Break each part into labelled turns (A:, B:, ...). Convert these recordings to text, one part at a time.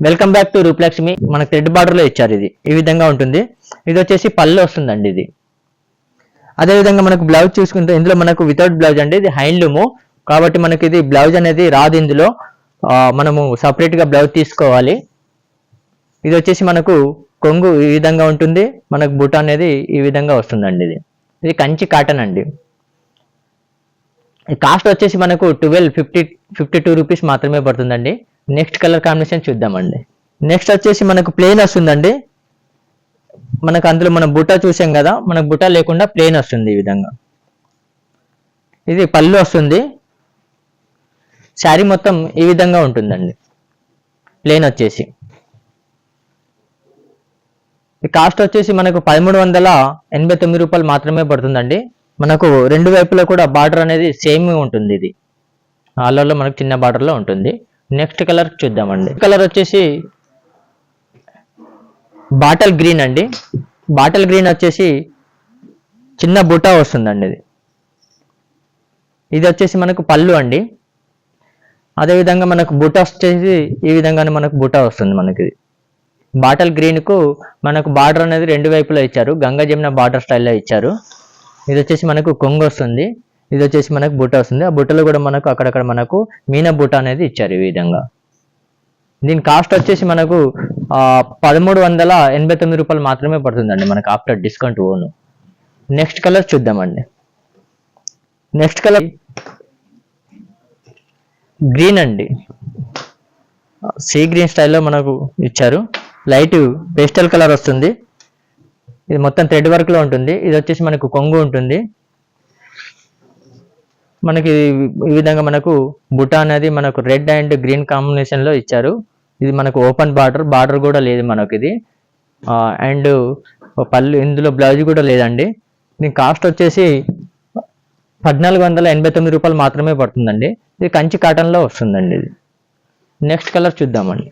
A: Welcome back to Rupalakshmi మనకు thread బార్డర్లో ఇచ్చారు ఇది. ఈ విధంగా ఉంటుంది. ఇది వచ్చేసి పళ్ళు వస్తుందండి ఇది. అదే విధంగా మనకు బ్లౌజ్ చూసుకుంటే ఇందులో మనకు వితౌట్ బ్లౌజ్ అండి. ఇది హ్యాండ్లూము కాబట్టి మనకి ఇది బ్లౌజ్ అనేది రాదు ఇందులో. మనము సపరేట్గా బ్లౌజ్ తీసుకోవాలి. ఇది వచ్చేసి మనకు కొంగు ఈ విధంగా ఉంటుంది. మనకు బుట్ట అనేది ఈ విధంగా వస్తుందండి ఇది. ఇది కంచి కాటన్ అండి. ఈ కాస్ట్ వచ్చేసి మనకు twelve fifty fifty two rupees మాత్రమే పడుతుందండి. నెక్స్ట్ కలర్ కాంబినేషన్ చూద్దామండి. నెక్స్ట్ వచ్చేసి మనకు ప్లేన్ వస్తుందండి మనకు అందులో మనం బుట్ట చూసాం కదా మనకు బుట్ట లేకుండా ప్లేన్ వస్తుంది ఈ విధంగా. ఇది పళ్ళు వస్తుంది. శారీ మొత్తం ఈ విధంగా ఉంటుందండి. ప్లేన్ వచ్చేసి. కాస్ట్ వచ్చేసి మనకు పదమూడు వందల ఎనభై తొమ్మిది రూపాయలు మాత్రమే పడుతుందండి. మనకు రెండు వైపులా కూడా బార్డర్ అనేది సేమ్ ఉంటుంది ఇది. ఆల్లో మనకు చిన్న బార్డర్లో ఉంటుంది. నెక్స్ట్ కలర్ చూద్దామండి. కలర్ వచ్చేసి బాటల్ గ్రీన్ అండి. బాటల్ గ్రీన్ వచ్చేసి చిన్న బుటా వస్తుందండి ఇది. ఇది వచ్చేసి మనకు పళ్ళు అండి. అదేవిధంగా మనకు బుటా వచ్చేసి ఈ విధంగానే మనకు బుటా వస్తుంది మనకి బాటల్ గ్రీన్కు మనకు బార్డర్ అనేది రెండు వైపులా ఇచ్చారు. గంగా జమున బార్డర్ స్టైల్లో ఇచ్చారు. ఇది వచ్చేసి మనకు కొంగు వస్తుంది. ఇది వచ్చేసి మనకు బుట్ట వస్తుంది. ఆ బుట్టలో కూడా మనకు అక్కడక్కడ మనకు మీన బుట్ట అనేది ఇచ్చారు ఈ విధంగా. దీని కాస్ట్ వచ్చేసి మనకు పదమూడు వందల ఎనభై తొమ్మిది రూపాయలు మాత్రమే పడుతుందండి మనకు after discount on. Next colour చూద్దామండి. నెక్స్ట్ కలర్ గ్రీన్ అండి. సీ గ్రీన్ స్టైల్లో మనకు ఇచ్చారు. లైట్ పేస్టల్ కలర్ వస్తుంది. ఇది మొత్తం థ్రెడ్ వర్క్లో ఉంటుంది. ఇది వచ్చేసి మనకు కొంగు ఉంటుంది. మనకి ఈ విధంగా మనకు బుటా అనేది మనకు రెడ్ అండ్ గ్రీన్ కాంబినేషన్లో ఇచ్చారు. ఇది మనకు ఓపెన్ బార్డర్ బార్డర్ కూడా లేదు మనకి ఇది. అండ్ పళ్ళు ఇందులో బ్లౌజ్ కూడా లేదండి. దీని కాస్ట్ వచ్చేసి పద్నాలుగు వందల ఎనభై తొమ్మిది రూపాయలు మాత్రమే పడుతుందండి. ఇది కంచి కాటన్లో వస్తుందండి ఇది. నెక్స్ట్ కలర్ చూద్దామండి.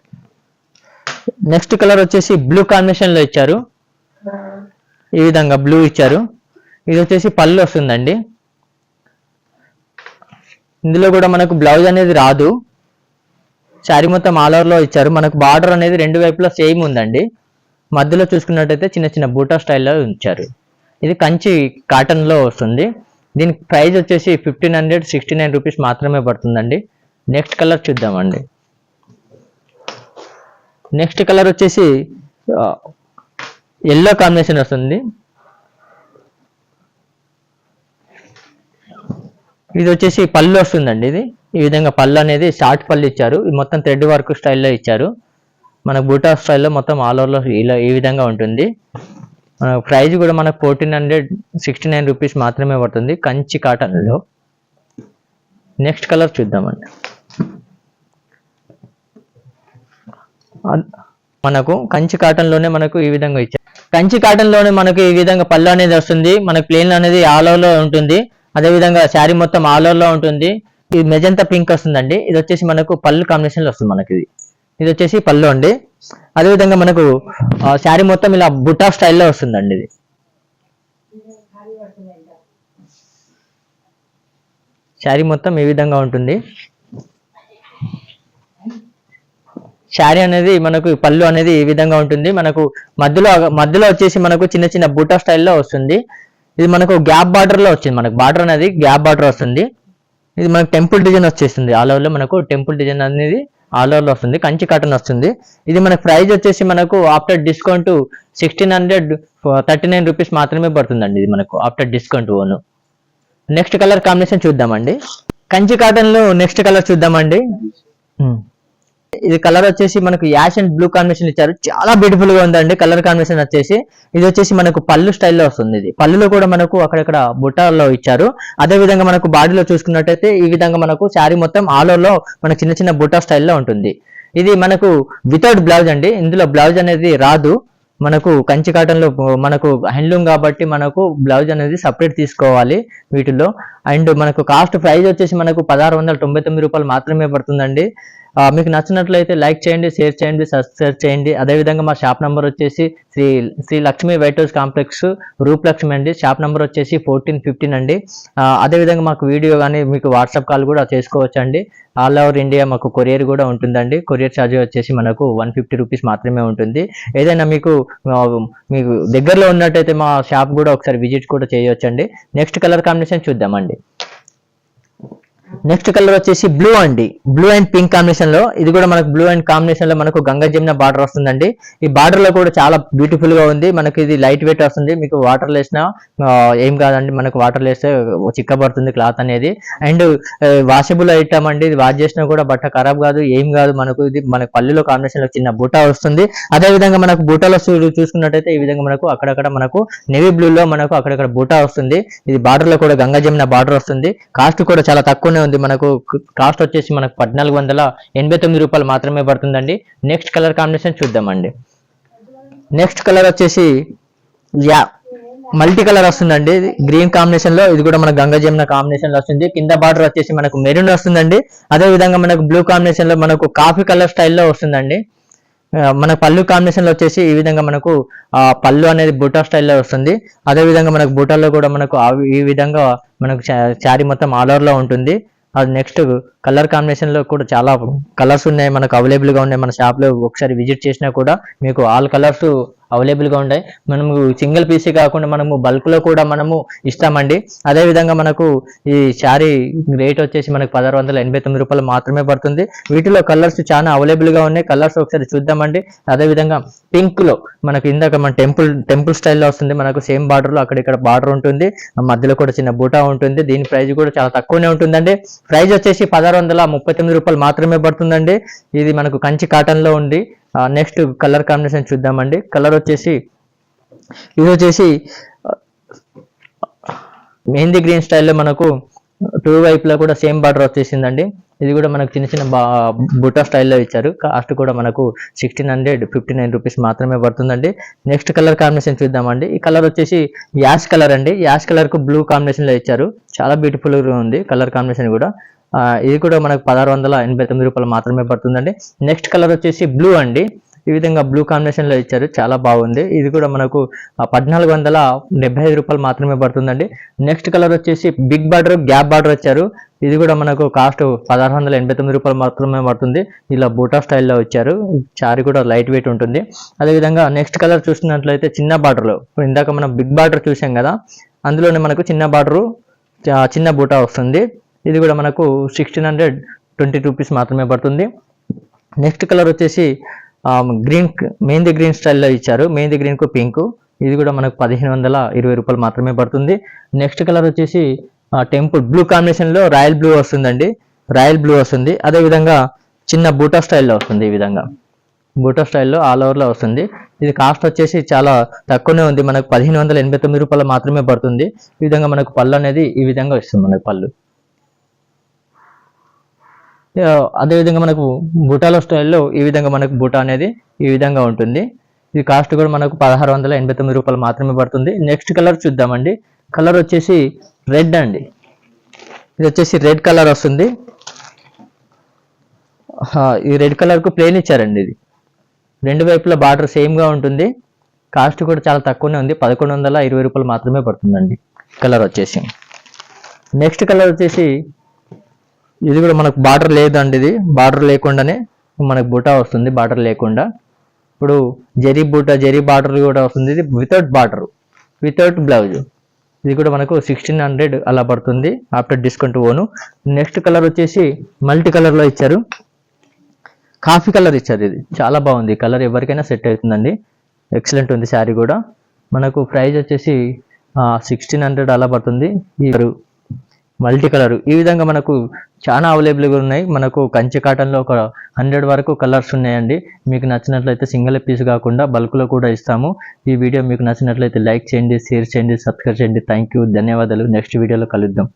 A: నెక్స్ట్ కలర్ వచ్చేసి బ్లూ కాంబినేషన్లో ఇచ్చారు. ఈ విధంగా బ్లూ ఇచ్చారు. ఇది వచ్చేసి పళ్ళు వస్తుందండి. ఇందులో కూడా మనకు బ్లౌజ్ అనేది రాదు. శారీ మొత్తం ఆల్ ఓవర్లో ఇచ్చారు. మనకు బార్డర్ అనేది రెండు వైపులా సేమ్ ఉందండి. మధ్యలో చూసుకున్నట్టయితే చిన్న చిన్న బూటా స్టైల్లో ఉంచారు. ఇది కంచి కాటన్లో వస్తుంది. దీని ప్రైస్ వచ్చేసి fifteen hundred sixty nine rupees మాత్రమే పడుతుందండి. నెక్స్ట్ కలర్ చూద్దామండి. నెక్స్ట్ కలర్ వచ్చేసి uh, ఎల్లో కాంబినేషన్ వస్తుంది. ఇది వచ్చేసి పళ్ళు వస్తుందండి ఇది. ఈ విధంగా పళ్ళు అనేది షార్ట్ పళ్ళు ఇచ్చారు. ఇది మొత్తం థ్రెడ్ వర్క్ స్టైల్లో ఇచ్చారు. మన బూటా స్టైల్లో మొత్తం ఆల్ ఓవర్లో ఇలా ఈ విధంగా ఉంటుంది. మన ప్రైజ్ కూడా మనకు fourteen hundred sixty nine rupees మాత్రమే పడుతుంది. కంచి కాటన్లో. నెక్స్ట్ కలర్ చూద్దామండి. మనకు కంచి కాటన్లోనే మనకు ఈ విధంగా ఇచ్చారు. కంచి కాటన్లోనే మనకు ఈ విధంగా పళ్ళు అనేది వస్తుంది. మనకు ప్లేన్ అనేది ఆల్ ఓవర్లో ఉంటుంది. అదే విధంగా శారీ మొత్తం ఆల్ ఉంటుంది. ఇది మెజంతా పింక్ వస్తుందండి. ఇది వచ్చేసి మనకు పళ్ళు కాంబినేషన్లో వస్తుంది మనకి ఇది. ఇది వచ్చేసి పళ్ళు అండి. అదే విధంగా మనకు శారీ మొత్తం ఇలా బుటా స్టైల్లో వస్తుందండి ఇది. శారీ మొత్తం ఈ విధంగా ఉంటుంది. శారీ అనేది మనకు పళ్ళు అనేది ఈ విధంగా ఉంటుంది. మనకు మధ్యలో మధ్యలో వచ్చేసి మనకు చిన్న చిన్న బూటా స్టైల్లో వస్తుంది. ఇది మనకు గ్యాప్ బార్డర్లో వచ్చింది. మనకు బార్డర్ అనేది గ్యాప్ బార్డర్ వస్తుంది. ఇది మనకు టెంపుల్ డిజైన్ వచ్చేస్తుంది. ఆల్ ఓవర్లో మనకు టెంపుల్ డిజైన్ అనేది ఆల్ ఓవర్లో వస్తుంది. కంచి కాటన్ వస్తుంది. ఇది మనకు ప్రైస్ వచ్చేసి మనకు after discount sixteen hundred thirty nine rupees మాత్రమే పడుతుందండి ఇది మనకు after discount on. Next colour combination చూద్దామండి. కంచి కాటన్లో నెక్స్ట్ కలర్ చూద్దామండి. Hmm. ఇది కలర్ వచ్చేసి మనకు యాష్ అండ్ బ్లూ కాంబినేషన్ ఇచ్చారు. చాలా బ్యూటిఫుల్గా ఉందండి కలర్ కాంబినేషన్ వచ్చేసి. ఇది వచ్చేసి మనకు పళ్ళు స్టైల్లో వస్తుంది ఇది. పళ్ళులో కూడా మనకు అక్కడక్కడ బుట్టాల్లో ఇచ్చారు. అదే విధంగా మనకు బాడీలో చూసుకున్నట్టయితే ఈ విధంగా మనకు శారీ మొత్తం ఆల్ ఓవర్లో మనకు చిన్న చిన్న బుట్టా స్టైల్లో ఉంటుంది. ఇది మనకు వితౌట్ బ్లౌజ్ అండి. ఇందులో బ్లౌజ్ అనేది రాదు. మనకు కంచి కాటన్లో మనకు హ్యాండ్లూమ్ కాబట్టి మనకు బ్లౌజ్ అనేది సపరేట్ తీసుకోవాలి వీటిలో అండ్ మనకు కాస్ట్ ప్రైస్ వచ్చేసి మనకు పదహారు వందల తొంభై తొమ్మిది రూపాయలు మాత్రమే పడుతుందండి. మీకు నచ్చినట్లయితే లైక్ చేయండి షేర్ చేయండి సబ్స్క్రైబ్ చేయండి. అదేవిధంగా మా షాప్ నెంబర్ వచ్చేసి Shri Shri Lakshmi White House complex Roop Lakshmi అండి. షాప్ నెంబర్ వచ్చేసి ఫోర్టీన్ ఫిఫ్టీన్ అండి. అదేవిధంగా మాకు వీడియో కానీ మీకు వాట్సాప్ కాల్ కూడా చేసుకోవచ్చు అండి ఆల్ ఓవర్ ఇండియా మాకు కొరియర్ కూడా ఉంటుందండి. కొరియర్ ఛార్జ్ వచ్చేసి మనకు వన్ ఫిఫ్టీ రూపీస్ మాత్రమే ఉంటుంది. ఏదైనా మీకు మీకు దగ్గరలో ఉన్నట్టయితే మా షాప్ కూడా ఒకసారి విజిట్ కూడా చేయొచ్చండి. నెక్స్ట్ కలర్ కాంబినేషన్ చూద్దామండి. నెక్స్ట్ కలర్ వచ్చేసి బ్లూ అండి. బ్లూ అండ్ పింక్ కాంబినేషన్లో ఇది కూడా మనకు బ్లూ అండ్ కాంబినేషన్లో మనకు గంగా జమున బార్డర్ వస్తుందండి. ఈ బార్డర్లో కూడా చాలా బ్యూటిఫుల్గా ఉంది. మనకి ఇది లైట్ వెయిట్ వస్తుంది. మీకు వాటర్ లేసినా ఏం కాదండి. మనకు వాటర్ లేస్తే చిక్కబడుతుంది క్లాత్ అనేది. అండ్ వాషబుల్ ఐటమ్ అండి. ఇది వాష్ చేసినా కూడా బట్ట ఖరాబ్ కాదు ఏం కాదు. మనకు ఇది మనకు పల్లెలో కాంబినేషన్లో చిన్న బూటా వస్తుంది. అదే విధంగా మనకు బూటాలో చూ- చూసుకున్నట్టయితే ఈ విధంగా మనకు అక్కడక్కడ మనకు నెవీ బ్లూ లో మనకు అక్కడక్కడ బూటా వస్తుంది. ఇది బార్డర్లో కూడా గంగా జమున బార్డర్ వస్తుంది. కాస్ట్ కూడా చాలా తక్కువనే ఉంది. మనకు కాస్ట్ వచ్చేసి మనకు పద్నాలుగు వందల ఎనభై తొమ్మిది రూపాయలు మాత్రమే పడుతుందండి. నెక్స్ట్ కలర్ కాంబినేషన్ చూద్దామండి. నెక్స్ట్ కలర్ వచ్చేసి యా మల్టీ కలర్ వస్తుందండి. గ్రీన్ కాంబినేషన్లో ఇది కూడా మన గంగ జమున కాంబినేషన్లో వస్తుంది. కింద బార్డర్ వచ్చేసి మనకు మెరూన్ వస్తుందండి. అదే విధంగా మనకు బ్లూ కాంబినేషన్లో మనకు కాఫీ కలర్ స్టైల్లో వస్తుందండి. మన పళ్ళు కాంబినేషన్లో వచ్చేసి ఈ విధంగా మనకు ఆ పళ్ళు అనేది బూటా స్టైల్లో వస్తుంది. అదే విధంగా మనకు బూటాలో కూడా మనకు ఈ విధంగా మనకు శారీ మొత్తం ఆల్ ఓవర్లో ఉంటుంది. అది నెక్స్ట్ కలర్ కాంబినేషన్లో కూడా చాలా కలర్స్ ఉన్నాయి మనకు అవైలబుల్గా ఉన్నాయి మన షాప్లో ఒకసారి విజిట్ చేసినా కూడా మీకు ఆల్ కలర్స్ అవైలబుల్గా ఉంటాయి మనము సింగిల్ పీసీ కాకుండా మనము బల్క్లో కూడా మనము ఇస్తామండి. అదే విధంగా మనకు ఈ శారీ రేట్ వచ్చేసి మనకు పదహారు వందల ఎనభై తొమ్మిది రూపాయలు మాత్రమే పడుతుంది. వీటిలో కలర్స్ చాలా అవైలబుల్గా ఉన్నాయి. కలర్స్ ఒకసారి చూద్దామండి. అదే విధంగా పింక్లో మనకు ఇందాక మన టెంపుల్ టెంపుల్ స్టైల్లో వస్తుంది. మనకు సేమ్ బార్డర్లో అక్కడ ఇక్కడ బార్డర్ ఉంటుంది. మధ్యలో కూడా చిన్న బూటా ఉంటుంది. దీని ప్రైస్ కూడా చాలా తక్కువనే ఉంటుందండి. ప్రైస్ వచ్చేసి పదహారు వందల ముప్పై తొమ్మిది రూపాయలు మాత్రమే పడుతుందండి. ఇది మనకు కంచి కాటన్లో ఉంది. నెక్స్ట్ కలర్ కాంబినేషన్ చూద్దామండి. కలర్ వచ్చేసి ఇది వచ్చేసి మెహందీ గ్రీన్ స్టైల్లో మనకు టూ వైపులా కూడా సేమ్ బార్డర్ వచ్చేసిందండి. ఇది కూడా మనకు చిన్న చిన్న బా బుటా స్టైల్లో ఇచ్చారు. కాస్ట్ కూడా మనకు sixteen hundred fifty nine rupees మాత్రమే పడుతుందండి. నెక్స్ట్ కలర్ కాంబినేషన్ చూద్దామండి. ఈ కలర్ వచ్చేసి యాష్ కలర్ అండి. యాష్ కలర్కు బ్లూ కాంబినేషన్లో ఇచ్చారు. చాలా బ్యూటిఫుల్గా ఉంది కలర్ కాంబినేషన్ కూడా. ఇది కూడా మనకు పదహారు వందల ఎనభై తొమ్మిది రూపాయలు మాత్రమే పడుతుందండి. నెక్స్ట్ కలర్ వచ్చేసి బ్లూ అండి. ఈ విధంగా బ్లూ కాంబినేషన్లో ఇచ్చారు. చాలా బాగుంది. ఇది కూడా మనకు పద్నాలుగు వందల డెబ్బై ఐదు రూపాయలు మాత్రమే పడుతుందండి. నెక్స్ట్ కలర్ వచ్చేసి బిగ్ బార్డర్ గ్యాప్ బార్డర్ వచ్చారు. ఇది కూడా మనకు కాస్ట్ పదహారు వందల ఎనభై తొమ్మిది రూపాయలు మాత్రమే పడుతుంది. ఇలా బూటా స్టైల్లో వచ్చారు చారీ కూడా లైట్ వెయిట్ ఉంటుంది. అదేవిధంగా నెక్స్ట్ కలర్ చూసినట్లయితే చిన్న border ఇప్పుడు ఇందాక మనం బిగ్ బార్డర్ చూసాం కదా అందులోనే మనకు చిన్న బార్డరు చిన్న బూటా వస్తుంది. ఇది కూడా మనకు సిక్స్టీన్ హండ్రెడ్ ట్వంటీ రూపీస్ మాత్రమే పడుతుంది. నెక్స్ట్ కలర్ వచ్చేసి గ్రీన్ మెహందీ గ్రీన్ స్టైల్లో ఇచ్చారు. మెహందీ గ్రీన్కు పింక్ ఇది కూడా మనకు పదిహేను వందల ఇరవై రూపాయలు మాత్రమే పడుతుంది. నెక్స్ట్ కలర్ వచ్చేసి టెంపుల్ బ్లూ కాంబినేషన్లో రాయల్ బ్లూ వస్తుందండి. రాయల్ బ్లూ వస్తుంది. అదే విధంగా చిన్న బూటా స్టైల్లో వస్తుంది ఈ విధంగా. బూటా స్టైల్లో ఆల్ ఓవర్లో వస్తుంది. ఇది కాస్ట్ వచ్చేసి చాలా తక్కువనే ఉంది. మనకు పదిహేను వందల ఎనభై తొమ్మిది రూపాయలు మాత్రమే పడుతుంది. ఈ విధంగా మనకు పళ్ళు అనేది ఈ విధంగా వస్తుంది మనకు పళ్ళు. అదే విధంగా మనకు బుటాలో స్టైల్లో ఈ విధంగా మనకు బూటా అనేది ఈ విధంగా ఉంటుంది. ఇది కాస్ట్ కూడా మనకు పదహారు వందల ఎనభై తొమ్మిది రూపాయలు మాత్రమే పడుతుంది. నెక్స్ట్ కలర్ చూద్దామండి. కలర్ వచ్చేసి రెడ్ అండి. ఇది వచ్చేసి రెడ్ కలర్ వస్తుంది. ఈ రెడ్ కలర్కు ప్లేన్ ఇచ్చారండి ఇది. రెండు వైపుల బార్డర్ సేమ్గా ఉంటుంది. కాస్ట్ కూడా చాలా తక్కువనే ఉంది. పదకొండు వందల ఇరవై రూపాయలు మాత్రమే పడుతుందండి కలర్ వచ్చేసి. నెక్స్ట్ కలర్ వచ్చేసి ఇది కూడా మనకు బార్డర్ లేదండి ఇది. బార్డర్ లేకుండానే మనకు బూటా వస్తుంది బార్డర్ లేకుండా. ఇప్పుడు జరీ బూటా జరీ బార్డర్ కూడా వస్తుంది. ఇది వితౌట్ బార్డర్ వితౌట్ బ్లౌజ్ ఇది కూడా మనకు సిక్స్టీన్ హండ్రెడ్ అలా పడుతుంది. After discount on next colour వచ్చేసి మల్టీ కలర్లో ఇచ్చారు. కాఫీ కలర్ ఇచ్చారు ఇది. చాలా బాగుంది. కలర్ ఎవరికైనా సెట్ అవుతుందండి. ఎక్సలెంట్ ఉంది శారీ కూడా. మనకు ప్రైస్ వచ్చేసి సిక్స్టీన్ హండ్రెడ్ అలా పడుతుంది. ఈ మల్టీ కలర్ ఈ విధంగా మనకు చాలా అవైలబుల్గా ఉన్నాయి. మనకు కంచి కాటన్లో ఒక హండ్రెడ్ వరకు కలర్స్ ఉన్నాయండి. మీకు నచ్చినట్లయితే సింగిల్ పీస్ కాకుండా బల్క్లో కూడా ఇస్తాము. ఈ వీడియో మీకు నచ్చినట్లయితే లైక్ చేయండి షేర్ చేయండి సబ్స్క్రైబ్ చేయండి. థ్యాంక్ యూ ధన్యవాదాలు. నెక్స్ట్ వీడియోలో కలుద్దాం.